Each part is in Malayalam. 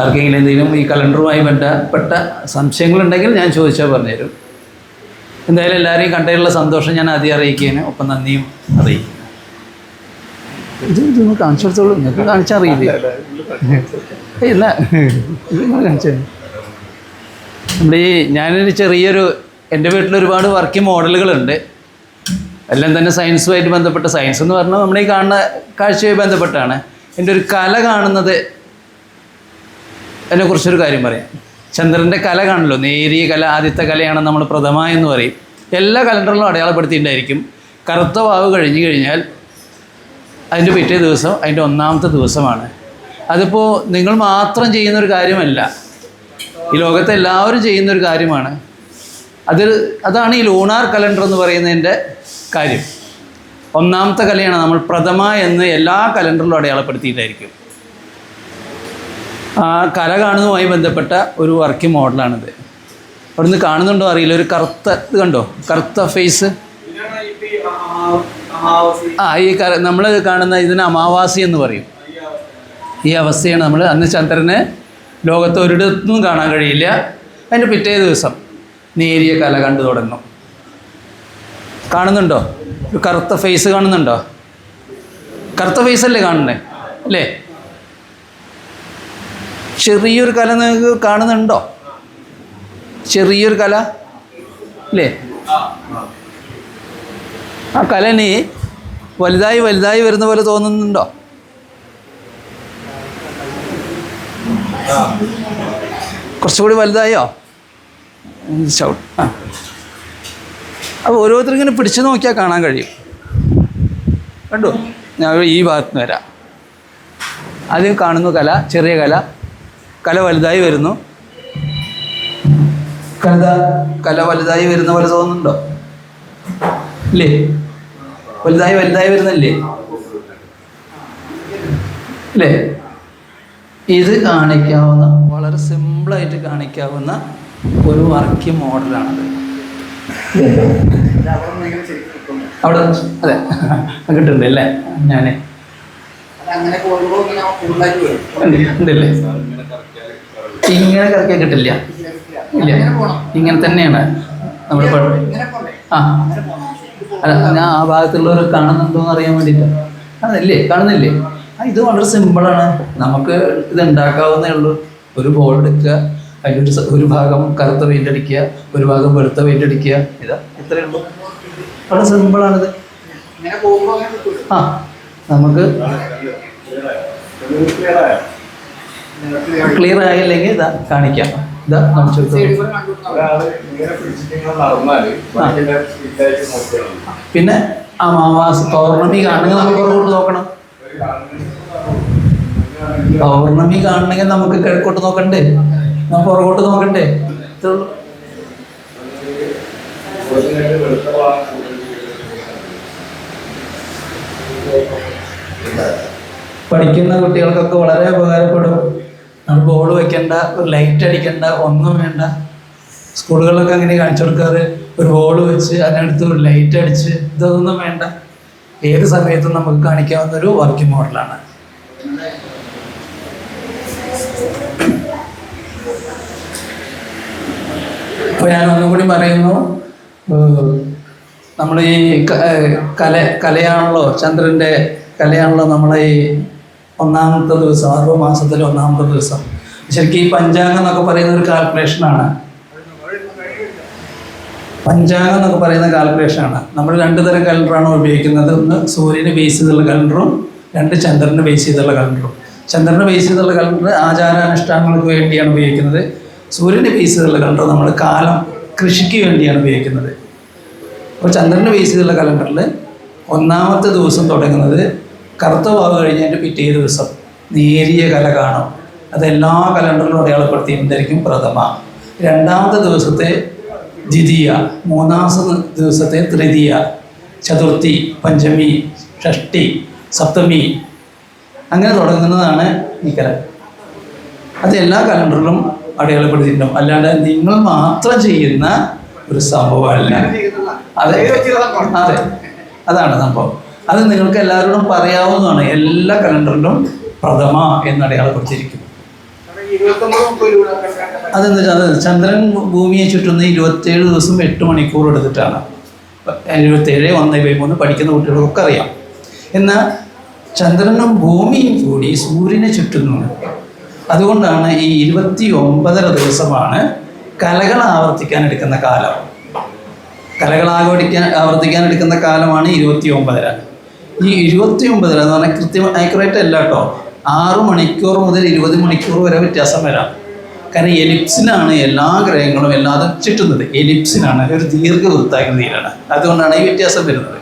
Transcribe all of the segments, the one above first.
ആർക്കെങ്കിലും എന്തെങ്കിലും ഈ കലണ്ടറുമായി ബന്ധപ്പെട്ട സംശയങ്ങളുണ്ടെങ്കിൽ ഞാൻ ചോദിച്ചാൽ പറഞ്ഞുതരും. എന്തായാലും എല്ലാവരെയും കണ്ടതിലുള്ള സന്തോഷം ഞാൻ ആദ്യം അറിയിക്കുകയാണ്. ഒപ്പം നന്ദിയും അറിയിക്കും ഇത് ഇത് കാണിച്ചു കൊടുത്തോളൂ നിങ്ങൾക്ക് കാണിച്ചറിയില്ലേ ഇല്ല. നിങ്ങൾ കാണിച്ചു. നമ്മുടെ ഈ ഞാനൊരു ചെറിയൊരു എന്റെ വീട്ടിൽ ഒരുപാട് വർക്കിംഗ് മോഡലുകളുണ്ട് എല്ലാം തന്നെ സയൻസുമായിട്ട് ബന്ധപ്പെട്ട സയൻസ് എന്ന് പറഞ്ഞാൽ നമ്മുടെ ഈ കാണുന്ന കാഴ്ചയുമായി ബന്ധപ്പെട്ടാണ്. എന്റെ ഒരു കല കാണുന്നത് അതിനെക്കുറിച്ചൊരു കാര്യം പറയാം. ചന്ദ്രന്റെ കല കാണല്ലോ നേരിയ കല ആദ്യത്തെ കലയാണ് നമ്മൾ പ്രഥമ എന്ന് പറയും. എല്ലാ കലണ്ടറിലും അടയാളപ്പെടുത്തിയിട്ടുണ്ടായിരിക്കും. കറുത്ത വാവ് കഴിഞ്ഞു കഴിഞ്ഞാൽ അതിന്റെ പിറ്റേ ദിവസം അതിന്റെ ഒന്നാമത്തെ ദിവസമാണ്. അതിപ്പോൾ നിങ്ങൾ മാത്രം ചെയ്യുന്നൊരു കാര്യമല്ല. ഈ ലോകത്തെ എല്ലാവരും ചെയ്യുന്ന ഒരു കാര്യമാണ്. അത് അതാണ് ഈ ലൂണാർ കലണ്ടർ എന്ന് പറയുന്നതിന്റെ കാര്യം. ഒന്നാമത്തെ കലയാണ് നമ്മൾ പ്രഥമ എന്ന് എല്ലാ കലണ്ടറിലും അടയാളപ്പെടുത്തിയിട്ടായിരിക്കും. ആ കല കാണുന്നതുമായി ബന്ധപ്പെട്ട ഒരു വർക്കിംഗ് മോഡലാണിത് അവിടുന്ന് കാണുന്നുണ്ടോ അറിയില്ല. ഒരു കറുത്ത ഇത് കണ്ടോ? കറുത്ത ഫേസ് ആ ഈ കര നമ്മൾ കാണുന്ന ഇതിന് അമാവാസി എന്ന് പറയും. ഈ അവസ്ഥയാണ് നമ്മൾ അന്ന് ചന്ദ്രനെ ലോകത്ത് ഒരിടത്തും കാണാൻ കഴിയില്ല. അതിന്റെ പിറ്റേ ദിവസം. നേരിയ കല കണ്ടു തുടങ്ങും. കാണുന്നുണ്ടോ? ഒരു കറുത്ത ഫേസ് കാണുന്നുണ്ടോ? കറുത്ത ഫേസ് അല്ലേ കാണുന്നേ? അല്ലേ? ചെറിയൊരു കല നിങ്ങൾക്ക് കാണുന്നുണ്ടോ? ചെറിയൊരു കല? അല്ലേ? ആ കല നീ വലുതായി വലുതായി വരുന്ന പോലെ തോന്നുന്നുണ്ടോ? കുറച്ചുകൂടി വലുതായോ? ചവിട്ട് ആ. അപ്പോൾ ഇങ്ങനെ പിടിച്ചു നോക്കിയാൽ കാണാൻ കഴിയും. കണ്ടോ? ഞാൻ ഈ ഭാഗത്ത് നിന്ന് വരാം. ആദ്യം കാണുന്നു കല ചെറിയ കല. കല വലുതായി വരുന്നു. കല കല വലുതായി വരുന്ന പോലെ തോന്നുന്നുണ്ടോ? ഇല്ലേ? വലുതായി വലുതായി വരുന്നില്ലേ? അല്ലേ ഇത് കാണിക്കാവുന്ന വളരെ സിമ്പിളായിട്ട് കാണിക്കാവുന്ന ഒരു വർക്കിംഗ് മോഡലാണത്. അവിടെ അതെ കിട്ടുന്നുണ്ട് അല്ലേ ഞാൻ ഇങ്ങനെ കറക്കിയാൽ കിട്ടില്ല. ഇല്ല. ഇങ്ങനെ തന്നെയാണ് നമ്മൾ ആ. അല്ല ഞാൻ ആ ഭാഗത്തുള്ളവർ കാണുന്നുണ്ടോ എന്ന് അറിയാൻ വേണ്ടിയിട്ട്. അതല്ലേ കാണുന്നില്ലേ? ആ ഇത് വളരെ സിമ്പിളാണ് നമുക്ക് ഇത് ഉണ്ടാക്കാവുന്നേ ഉള്ളൂ. ഒരു ബോൾ എടുക്കുക. അതിലൊരു ഒരു ഭാഗം കറുത്ത പെയിന്റ് അടിക്കുക ഒരു ഭാഗം വെളുത്ത പെയിന്റ് അടിക്കുക. ഇതാ ഇത്രയേ ഉള്ളൂ. വളരെ സിമ്പിളാണിത് ആ നമുക്ക് ക്ലിയർ ആയില്ലെങ്കിൽ ഇതാ കാണിക്കാം. ഇതാ കാണിച്ചു. പിന്നെ അമാവാസി പൗർണമി കാണണമെങ്കിൽ നമുക്ക് പുറകോട്ട് നോക്കണം. പൗർണമി കാണണമെങ്കിൽ നമുക്ക് കിഴക്കോട്ട് നോക്കണ്ടേ? നമുക്ക് പുറകോട്ട് നോക്കണ്ടേ? പഠിക്കുന്ന കുട്ടികൾക്കൊക്കെ വളരെ ഉപകാരപ്പെടും. നമ്മൾ ബോൾ വെക്കണ്ട ഒരു ലൈറ്റ് അടിക്കണ്ട ഒന്നും വേണ്ട. സ്കൂളുകളിലൊക്കെ അങ്ങനെ കാണിച്ചു കൊടുക്കാറ്. ഒരു ബോൾ വെച്ച് അതിനടുത്ത് ഒരു ലൈറ്റ് അടിച്ച് ഇതൊന്നും വേണ്ട. ഏത് സമയത്തും നമുക്ക് കാണിക്കാവുന്ന ഒരു വർക്കിംഗ് മോഡലാണ് അപ്പോൾ ഞാൻ ഒന്നുകൂടി പറയുന്നു. നമ്മൾ ഈ കല കലയാണല്ലോ ചന്ദ്രന്റെ കലയാണല്ലോ നമ്മളെ ഈ ഒന്നാമത്തെ ദിവസം അറുപത് മാസത്തിലെ ഒന്നാമത്തെ ദിവസം. ശരിക്കും ഈ പഞ്ചാംഗം എന്നൊക്കെ പറയുന്ന ഒരു കാൽക്കുലേഷനാണ് പഞ്ചാംഗം എന്നൊക്കെ പറയുന്ന കാൽക്കുലേഷനാണ് നമ്മൾ രണ്ട് തരം കലണ്ടറാണ് ഉപയോഗിക്കുന്നത്. ഒന്ന് സൂര്യന് ബേസ് ചെയ്തുള്ള കലണ്ടറും രണ്ട് ചന്ദ്രന് ബേസ് ചെയ്തുള്ള കലണ്ടറും ചന്ദ്രന് ബേസ് ചെയ്തുള്ള കലണ്ടർ ആചാരാനുഷ്ഠാനങ്ങൾക്ക് വേണ്ടിയാണ് ഉപയോഗിക്കുന്നത്. സൂര്യനെ ബേസ് ചെയ്തുള്ള കലണ്ടർ നമ്മൾ കാലം കൃഷിക്ക് വേണ്ടിയാണ് ഉപയോഗിക്കുന്നത്. അപ്പോൾ ചന്ദ്രന്റെ ബേസ് ചെയ്തുള്ള കലണ്ടറിൽ ഒന്നാമത്തെ ദിവസം തുടങ്ങുന്നത് കറുത്ത വാവ് കഴിഞ്ഞതിന്റെ പിറ്റേ ദിവസം നേരിയ കല കാണും. അത് എല്ലാ കലണ്ടറിലും അടയാളപ്പെടുത്തിയിട്ടുണ്ടായിരിക്കും പ്രഥമ. രണ്ടാമത്തെ ദിവസത്തെ ദ്വിതീയ മൂന്നാമത്തെ ദിവസത്തെ തൃതീയ ചതുർത്ഥി പഞ്ചമി ഷഷ്ടി സപ്തമി അങ്ങനെ തുടങ്ങുന്നതാണ് ഈ കല. അത് എല്ലാ കലണ്ടറിലും അടയാളപ്പെടുത്തിയിട്ടുണ്ടാവും. അല്ലാണ്ട് നിങ്ങൾ മാത്രം ചെയ്യുന്ന ഒരു സംഭവമല്ല. അതെ. അതെ. അതാണ് സംഭവം. അത് നിങ്ങൾക്ക് എല്ലാവരോടും പറയാവുന്നതാണ്. എല്ലാ കലണ്ടറിലും പ്രഥമ എന്ന് അടയാളപ്പെടുത്തിയിരിക്കും കാരണം ഇരുപത്തൊമ്പത് മുപ്പത് അതെന്താ വെച്ചാൽ അത് ചന്ദ്രൻ ഭൂമിയെ ചുറ്റുന്ന ഇരുപത്തേഴ് ദിവസം എട്ട് മണിക്കൂർ എടുത്തിട്ടാണ്. ഇരുപത്തേഴ് ഒന്ന് മൂന്ന് പഠിക്കുന്ന കുട്ടികൾക്കൊക്കെ അറിയാം. എന്നാൽ ചന്ദ്രനും ഭൂമിയും കൂടി സൂര്യനെ ചുറ്റുന്നുണ്ട്. അതുകൊണ്ടാണ് ഈ ഇരുപത്തി ഒമ്പതര ദിവസമാണ് കലകൾ ആവർത്തിക്കാൻ എടുക്കുന്ന കാലം. കലകൾ ആവർത്തിക്കാൻ ആവർത്തിക്കാൻ എടുക്കുന്ന കാലമാണ് ഇരുപത്തി ഒമ്പതര ഈ ഇരുപത്തി ഒമ്പതര എന്ന് പറഞ്ഞാൽ കൃത്യം ആക്യുറേറ്റ് അല്ല കേട്ടോ. ആറ് മണിക്കൂർ മുതൽ ഇരുപത് മണിക്കൂർ വരെ വ്യത്യാസം വരാം. കാരണം എലിപ്സിലാണ് എല്ലാ ഗ്രഹങ്ങളും എല്ലാതും ചുറ്റുന്നത് എലിപ്സിലാണ്. ഒരു ദീർഘവൃത്താകൃതിയിലാണ്. അതുകൊണ്ടാണ് ഈ വ്യത്യാസം വരുന്നത്.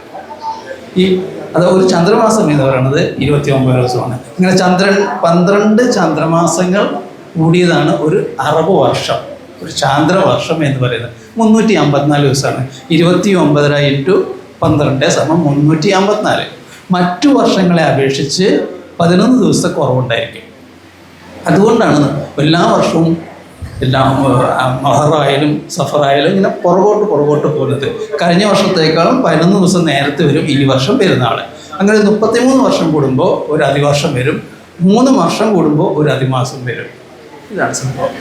ഈ അത് ഒരു ചന്ദ്രമാസം എന്ന് പറയുന്നത് ഇരുപത്തി ഒമ്പത് ദിവസമാണ്. ഇങ്ങനെ ചന്ദ്രൻ പന്ത്രണ്ട് ചന്ദ്രമാസങ്ങൾ കൂടിയതാണ് ഒരു അറബ് വർഷം ഒരു ചാന്ദ്രവർഷം എന്ന് പറയുന്നത്. മുന്നൂറ്റി അമ്പത്തിനാല് ദിവസമാണ്. ഇരുപത്തി ഒമ്പതര ഇന്റു പന്ത്രണ്ട് സമം മുന്നൂറ്റി അമ്പത്തിനാല്. മറ്റു വർഷങ്ങളെ അപേക്ഷിച്ച് പതിനൊന്ന് ദിവസത്തെ കുറവുണ്ടായിരിക്കും. അതുകൊണ്ടാണ് എല്ലാ വർഷവും എല്ലാം മഹറായാലും സഫറായാലും ഇങ്ങനെ പുറകോട്ട് പുറകോട്ട് പോകുന്നത്. കഴിഞ്ഞ വർഷത്തേക്കാളും പതിനൊന്ന് ദിവസം നേരത്തെ വരും ഈ വർഷം പെരുന്നാൾ അങ്ങനെ മുപ്പത്തിമൂന്ന് വർഷം കൂടുമ്പോൾ ഒരു അതിവർഷം വരും. മൂന്ന് വർഷം കൂടുമ്പോൾ ഒരു അതിമാസം വരും. ഇതാണ് സംഭവം.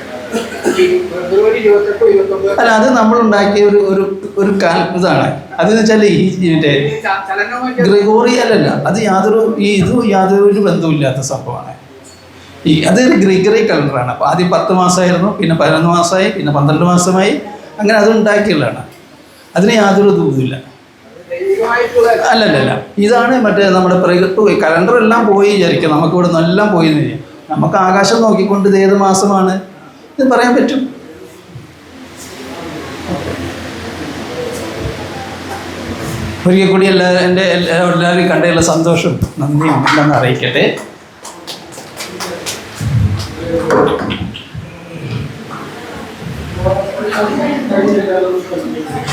അല്ല അത് നമ്മൾ ഉണ്ടാക്കിയ ഒരു ഒരു ഒരു കാൽ ഇതാണ്. അതെന്ന് വെച്ചാൽ ഈ മറ്റേ അല്ല അത് യാതൊരു ഈ ഇത് യാതൊരു ബന്ധമില്ലാത്ത സംഭവമാണ്. ഈ അത് ഗ്രിഗറി കലണ്ടറാണ്. അപ്പോൾ ആദ്യം പത്ത് മാസമായിരുന്നു പിന്നെ പതിനൊന്ന് മാസമായി പിന്നെ പന്ത്രണ്ട് മാസമായി. അങ്ങനെ അത് ഉണ്ടാക്കിയുള്ളതാണ്. അതിന് യാതൊരു ഇതുമില്ല. അല്ലല്ല ഇതാണ് മറ്റേ നമ്മുടെ പ്രകൃതി കലണ്ടർ എല്ലാം പോയി വിചാരിക്കും നമുക്ക് ഇവിടെ നിന്നെല്ലാം പോയി എന്ന് വിചാരിക്കും. നമുക്ക് ആകാശം നോക്കിക്കൊണ്ട് ഇത് ഏത് മാസമാണ്? ഇത് പറയാൻ പറ്റും. ഒരിക്കൽ കൂടി എല്ലാ എന്റെ എല്ലാ എല്ലാവരും കണ്ടതിലുള്ള സന്തോഷം നന്ദിയും ഉണ്ടെന്ന് അറിയിക്കട്ടെ. Thank you.